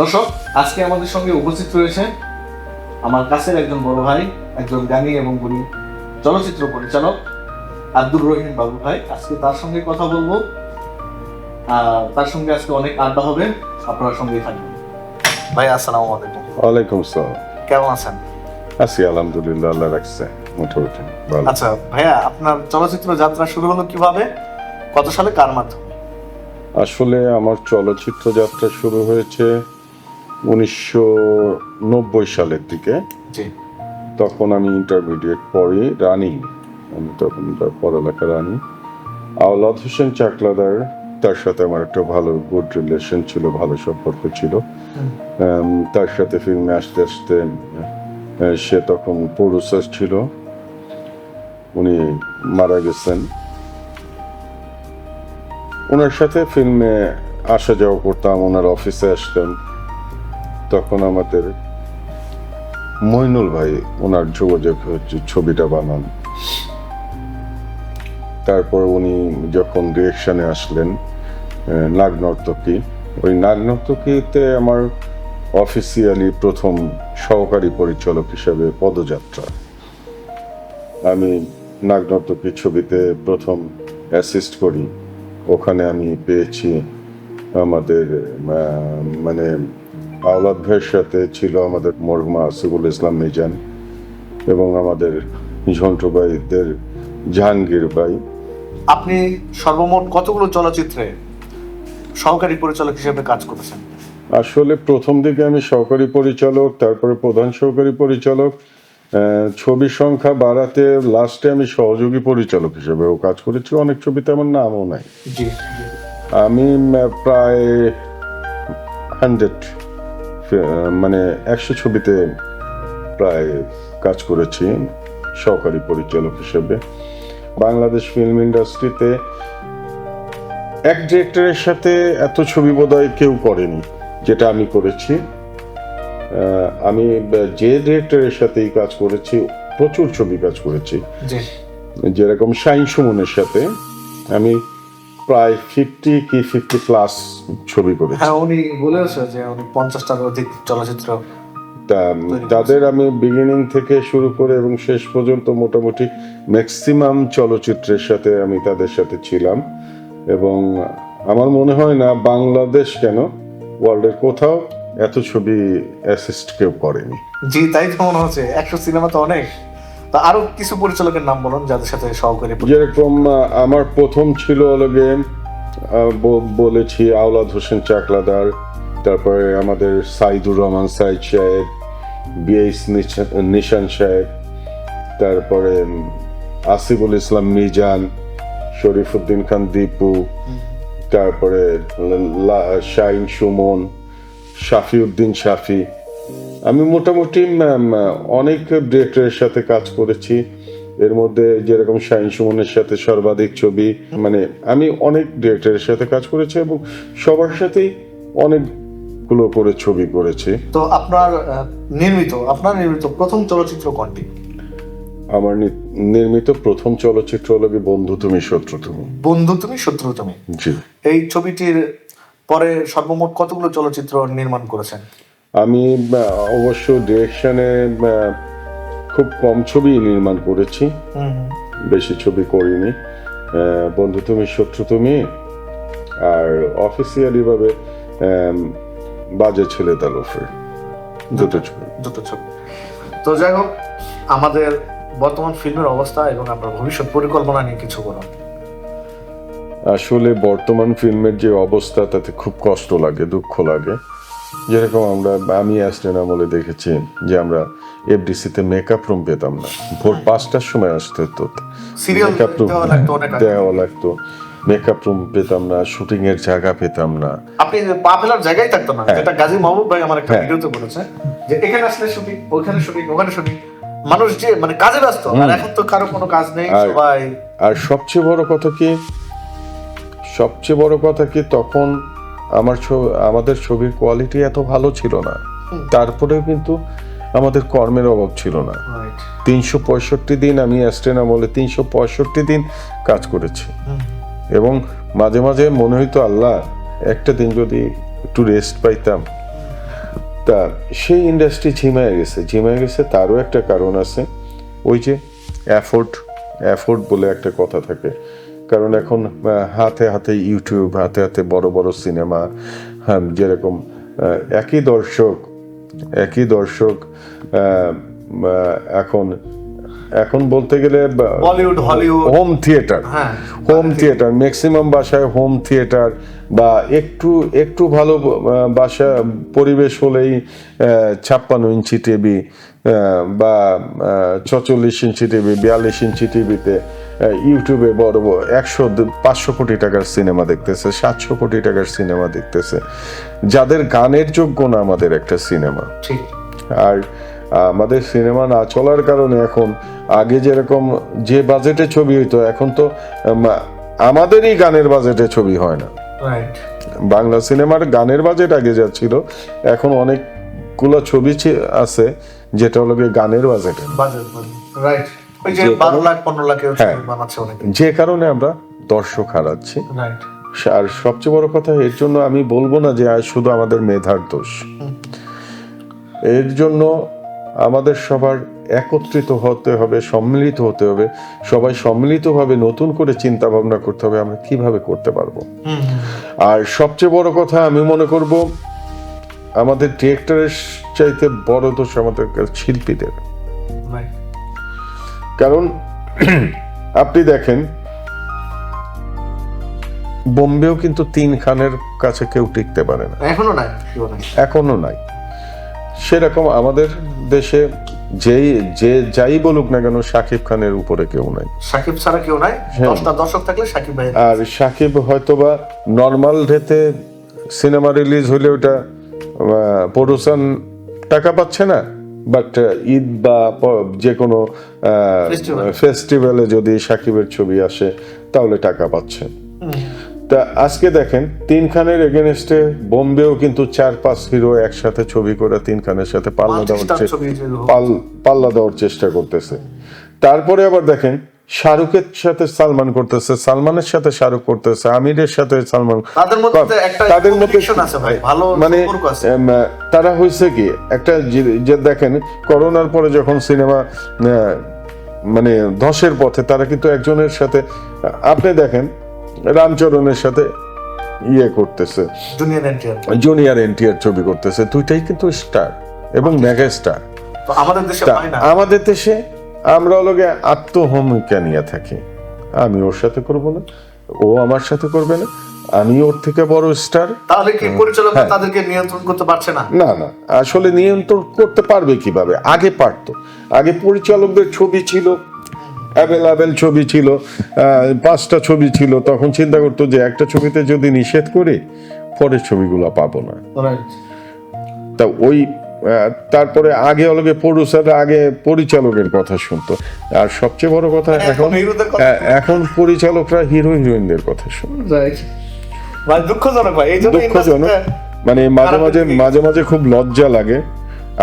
দর্শক আজকে আমাদের সঙ্গে উপস্থিত রয়েছে আমার কাছের একজন বড় ভাই একজন গানী এবং গুণী চলচ্চিত্র পরিচালক আব্দুর রহিম বাবু ভাই। আজকে তার সঙ্গে কথা বলব। তার সঙ্গে আজকে অনেক আড্ডা হবে আপনার সঙ্গেই থাকবেন। ভাই আসসালামু আলাইকুম। ওয়ালাইকুম আসসালাম। কেমন আছেন? আছি আলহামদুলিল্লাহ আল্লাহ রাখছে মোটামুটি ভালো। আচ্ছা ভাইয়া আপনার চলচ্চিত্র যাত্রা শুরু হলো কীভাবে? কত সালে কার মাধ্যমে? আসলে আমার চলচ্চিত্র যাত্রা শুরু হয়েছে উনিশশো নব্বই সালের দিকে তখন আমি ইন্টারমিডিয়েট পড়ি রানি। আমি তখন পড়ালেখা রানি। আওলাদ হোসেন চাকলাদার তার সাথে আমার একটা ভালো গুড রিলেশন ছিল ভালো সম্পর্ক ছিল। তার সাথে ফিল্মে আসতে আসতে সে তখন প্রডিউসার ছিল। উনি মারা গেছেন। ওনার সাথে ফিল্মে আসা যাওয়া করতাম ওনার অফিসে আসতাম। তখন আমাদের মইনুল ভাই ওনার যোগাযোগ হচ্ছে ছবিটা বানান। তারপর উনি যখন ডিরেকশনে আসলেন আহ, নাগ নর্তকী ওই নাগ নর্তকীতে আমার অফিসিয়ালি প্রথম সহকারী পরিচালক হিসেবে পদযাত্রা। আমি নাগ নর্তকী ছবিতে প্রথম অ্যাসিস্ট করি। ওখানে আমি পেয়েছি আমাদের মানে আওলাদ ভাইয়ের সাথে ছিল আমাদের মরহুমা আসিফুল ইসলাম মিজান এবং আমাদের ঝন্টু ভাইদের জাহাঙ্গীর ভাই। আপনি সর্বমোট কতগুলো চলচ্চিত্রে সহকারী পরিচালক হিসেবে কাজ করেছেন? আসলে প্রথম দিকে আমি সহকারী পরিচালক তারপরে প্রধান সহকারী পরিচালক আহ, ছবি সংখ্যা বাড়াতে লাস্টে আমি সহযোগী পরিচালক হিসেবেও কাজ করেছি। অনেক ছবিতে আমার নামও নাই। আমি প্রায় হান্ড্রেড মানে একশো ছবিতে প্রায় কাজ করেছি সহকারী পরিচালক হিসেবে। বাংলাদেশ ফিল্ম ইন্ডাস্ট্রিতে এক ডিরেক্টরের সাথে এত ছবি বোধহয় কেউ করেনি যেটা আমি করেছি। আমি যে ডিরেক্টরের সাথেই কাজ করেছি প্রচুর ছবি কাজ করেছি। যেরকম শাইন সুমনের সাথে আমি প্রায় ফিফটি কি ফিফটি প্লাস ছবি করেছি। হ্যাঁ উনি বলেছে যে উনি পঞ্চাশটার অধিক চলচ্চিত্র তাদের আমি বিগিনিং থেকে শুরু করে এবং শেষ পর্যন্ত মোটামুটি ম্যাক্সিমাম চলচ্চিত্রের সাথে আমি তাদের সাথে ছিলাম। এবং আমার মনে হয় না বাংলাদেশ কেন ওয়ার্ল্ডের কোথাও এত ছবি অ্যাসিস্ট কেউ করেনি। জি তাই তো মনে হচ্ছে। একশো সিনেমা তো অনেক। তা আরও কিছু পরিচালকের নাম বলুন, যাদের সাথে সহকারী যেরকম আমার প্রথম ছিল হলগে বলেছি আওলাদ হোসেন চাকলাদার, তারপরে আমাদের সাইদুর রহমান সাইদ সাহেব, বিএস নিশান সাহেব, তারপরে আসিফুল ইসলাম মিজান, শরীফুদ্দিন খান দীপু, তারপরে শাহিন সুমন, শাফিউদ্দিন শাফি আমি মোটামুটি অনেক ডিরেক্টরের সাথে কাজ করেছি। এর মধ্যে যেরকম শাহিন সুমনের সাথে সর্বাধিক ছবি মানে আমি অনেক ডিরেক্টরের সাথে কাজ করেছি এবং সবার সাথেই অনেকগুলো করে ছবি করেছি। তো আপনার নির্মিত আপনার নির্মিত প্রথম চলচ্চিত্র কোনটি? আমার নির্মিত প্রথম চলচ্চিত্র হলো বন্ধু তুমি শত্রু তুমি। বন্ধু তুমি শত্রু তুমি। জি। এই ছবিটির পরে সর্বমোট কতগুলো চলচ্চিত্র নির্মাণ করেছেন? আমি অবশ্য ডিরেকশনে খুব কম ছবি নির্মাণ করেছি। বেশি ছবি করিনি। বন্ধু তুমি শত্রু তুমি আর অফিসিয়ালি ভাবে বাজে ছেলে তালফে দুটো ছবি। দুটো ছবি। তো যাই হোক আমাদের বর্তমান ফিল্মের অবস্থা এবং আমরা ভবিষ্যৎ পরিকল্পনা নিয়ে কিছু বলুন। আসলে বর্তমান ফিল্মের যে অবস্থা তাতে খুব কষ্ট লাগে দুঃখ লাগে। যেরকম আমরা আমি অ্যাস্টেন আমলে দেখেছি যে আমরা এফডিসিতে মেকআপ রুম পেতাম না। ভোর পাঁচটার সময় আসতে হতো। মেকআপ রুম দেওয়া লাগতো মেকআপ রুম পেতাম না শুটিং এর জায়গা পেতাম না। আপনি পা ফেলার জায়গায় থাকতো না হ্যাঁ। যেটা গাজী মাহবুব ভাই আমার একটা হ্যাঁ। ভিডিওতে বলেছে যে এখানে আসলে শুটিং ওখানে শুটিং ওখানে শুটিং মানুষ যে মানে কাজে ব্যস্ত আর এখন তো কারও কোনো কাজ নেই সবাই আর সবচেয়ে বড় কথা কি? সবচেয়ে বড় কথা কি? তখন আমার ছবি আমাদের ছবির কোয়ালিটি এত ভালো ছিল না। তারপরেও কিন্তু আমাদের কর্মের অভাব ছিল না। তিনশো পঁয়ষট্টি দিন আমি অ্যাস্টেনা বলে তিনশো পঁয়ষট্টি দিন কাজ করেছি। এবং মাঝে মাঝে মনে হইতো আল্লাহ একটা দিন যদি একটু রেস্ট পাইতাম। তা সেই ইন্ডাস্ট্রি ঝিমায় গেছে। ঝিমায় গেছে তারও একটা কারণ আছে। ওই যে অ্যাফোর্ড অ্যাফোর্ড বলে একটা কথা থাকে। কারণ এখন হাতে হাতে ইউটিউব হাতে হাতে বড় বড় সিনেমা হ্যাঁ যেরকম একই দর্শক একই দর্শক এখন এখন বলতে গেলে Bollywood Hollywood home theatre. Home theatre maximum বাসায় হোম থিয়েটার বা একটু একটু ভালো বাসা পরিবেশ হলেই ছাপ্পান্ন ইঞ্চি টিভি বা ছচল্লিশ ইঞ্চি টিভি বিয়াল্লিশ ইঞ্চি টিভিতে ইউটিউবে বড় বড় একশো পাঁচশো কোটি টাকার সিনেমা দেখতেছে সাতশো কোটি টাকার সিনেমা দেখতেছে। যাদের গানের যোগ্য না আমাদের একটা সিনেমা ঠিক। আর আমাদের সিনেমা না চলার কারণে এখন আগে যেরকম যে বাজেটে ছবি হইতো এখন তো আমাদেরই গানের বাজেটে ছবি হয় না। রাইট বাংলা সিনেমার গানের বাজেট আগে যা ছিল এখন অনেকগুলো ছবি আছে যেটা হলো গানের বাজেটে বাজেট রাইট ওই যে যে বারো লাখ পনেরো লাখের হ্যাঁ। বানাচ্ছে অনেকে। যে কারণে আমরা দর্শক হারাচ্ছি। রাইট আর সবচেয়ে বড় কথা এর জন্য আমি বলব না যে শুধু আমাদের মেধার দোষ। এর জন্য আমাদের সবার একত্রিত হতে হবে সম্মিলিত হতে হবে। সবাই সম্মিলিতভাবে নতুন করে চিন্তা ভাবনা করতে হবে আমরা কীভাবে করতে পারব। আর সবচেয়ে বড় কথা আমি মনে করব আমাদের ডিরেক্টরের চাইতে বড় দোষ আমাদের শিল্পীদের. কারণ আপনি দেখেন বোম্বেও কিন্তু তিন খানের কাছে কেউ টিকতে পারে না। এখনও নাই এখনও নাই। সেরকম আমাদের দেশে যেই যে যাই বলুক না কেন শাকিব খানের উপরে কেউ নাই। সাকিব ছাড়া কেউ নাই? হ্যাঁ। দশটা দর্শক থাকলে সাকিব ভাই আর সাকিব হয়তোবা নর্মাল রেতে সিনেমা রিলিজ হলে ওটা প্রোডুসান টাকা পাচ্ছে না। বাট ঈদ বা যে কোনো ফেস্টিভ্যালে যদি সাকিবের ছবি আসে তাহলে টাকা পাচ্ছে তা আজকে দেখেন তিন খানের এগেনস্টে বোম্বেও কিন্তু চার পাঁচ হিরো একসাথে ছবি করে তিন খানের সাথে পাল্লা দেওয়ার পাল্লা দেওয়ার চেষ্টা করতেছে। তারপরে আবার দেখেন শাহরুখের সাথে সালমান করতেছে সালমানের সাথে শাহরুখ করতেছে আমিরের সাথে সালমান তাদের মধ্যে একটা তাদের মধ্যে আছে ভাই, ভালো মানে তারা হয়েছে কি একটা যে- দেখেন করোনার পরে যখন সিনেমা মানে ধসের পথে তারা কিন্তু একজনের সাথে আপনি দেখেন রামচরণের সাথে ইয়ে করতেছে। জুনিয়র এনটিআর জুনিয়র এনটিআর ছবি করতেছে দুইটাই কিন্তু স্টার এবং মেগা স্টার আমাদের দেশে আমরা লোকে আত্মহমিকা নিয়ে থাকি। আমি ওর সাথে করব না। ও আমার সাথে করবে না। আমি ওর থেকে বড় স্টার। তাহলে কি পরিচালক হ্যাঁ। তাদেরকে নিয়ন্ত্রণ করতে পারছে না? না না। আসলে নিয়ন্ত্রণ করতে পারবে কীভাবে? আগে পারতো। আগে পরিচালকদের ছবি ছিল। অ্যাভেলেবেল ছবি ছিল। পাঁচটা ছবি ছিল। তখন চিন্তা করতো যে একটা ছবিতে যদি নিষেধ করি পরের ছবিগুলো পাবো না। তা ওই তারপরে আগে অলগে প্রডিউসার আগে পরিচালকের কথা শুনতো। আর সবচেয়ে বড় কথা এখন এখন পরিচালকরা হিরো হিরোইনদের কথা শুনে ভাই দুঃখজনক ভাই এই জন্য দুঃখজনক। মানে মাঝে মাঝে মাঝে মাঝে খুব লজ্জা লাগে।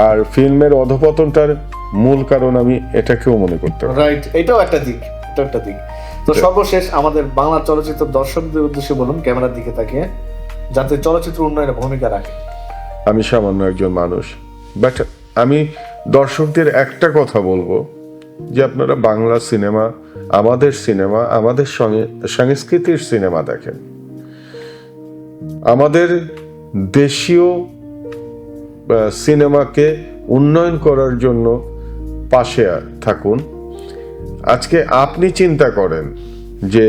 আর ফিল্মের অধপতনটার মূল কারণ আমি এটাকেও মনে করতে রাইট এটাও একটা দিক এটাও একটা দিক। তো সর্বশেষ আমাদের বাংলা চলচ্চিত্র দর্শকদের উদ্দেশ্যে বলুন ক্যামেরার দিকে তাকিয়ে যাতে চলচ্চিত্র উন্নয়নে ভূমিকা রাখে। আমি সামান্য একজন মানুষ। বাট আমি দর্শকদের একটা কথা বলব, যে আপনারা বাংলা সিনেমা, আমাদের সিনেমা, আমাদের সংস্কৃতির সিনেমা দেখেন। আমাদের দেশীয় সিনেমাকে উন্নয়ন করার জন্য পাশে থাকুন। আজকে আপনি চিন্তা করেন যে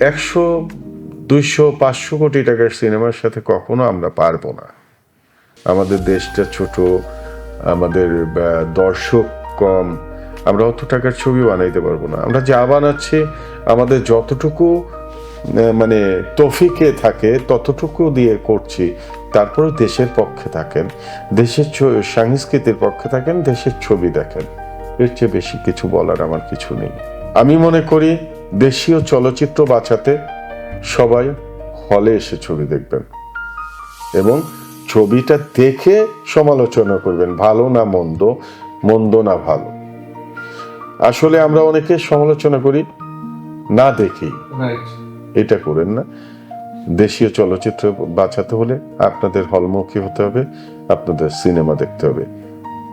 একশো, দুইশো, পাঁচশো কোটি টাকার সিনেমার সাথে কখনো আমরা পারব না। আমাদের দেশটা ছোট, আমাদের দর্শক কম, আমরা অত টাকার ছবি বানাইতে পারব না। আমরা যা বানাচ্ছি, আমাদের যতটুকু মানে তফিকে থাকে, ততটুকু দিয়ে করছি তারপরে দেশের পক্ষে থাকেন, দেশের সংস্কৃতির পক্ষে থাকেন, দেশের ছবি দেখেন। এর চেয়ে বেশি কিছু বলার আমার কিছু নেই। আমি মনে করি, দেশীয় চলচ্চিত্র বাঁচাতে সবাই হলে এসে ছবি দেখবেন। এবং ছবিটা দেখে সমালোচনা করবেন ভালো না মন্দ মন্দ না ভালো। আসলে আমরা অনেকে সমালোচনা করি না দেখেই। রাইট এটা করেন না। দেশীয় চলচ্চিত্র বাঁচাতে হলে আপনাদের হলমুখী হতে হবে আপনাদের সিনেমা দেখতে হবে।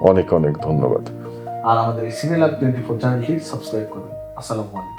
অনেক অনেক ধন্যবাদ। আর আমাদের এই সিনেলাভ টোয়েন্টি ফোর চ্যানেলটি সাবস্ক্রাইব করুন। আসসালামু আলাইকুম।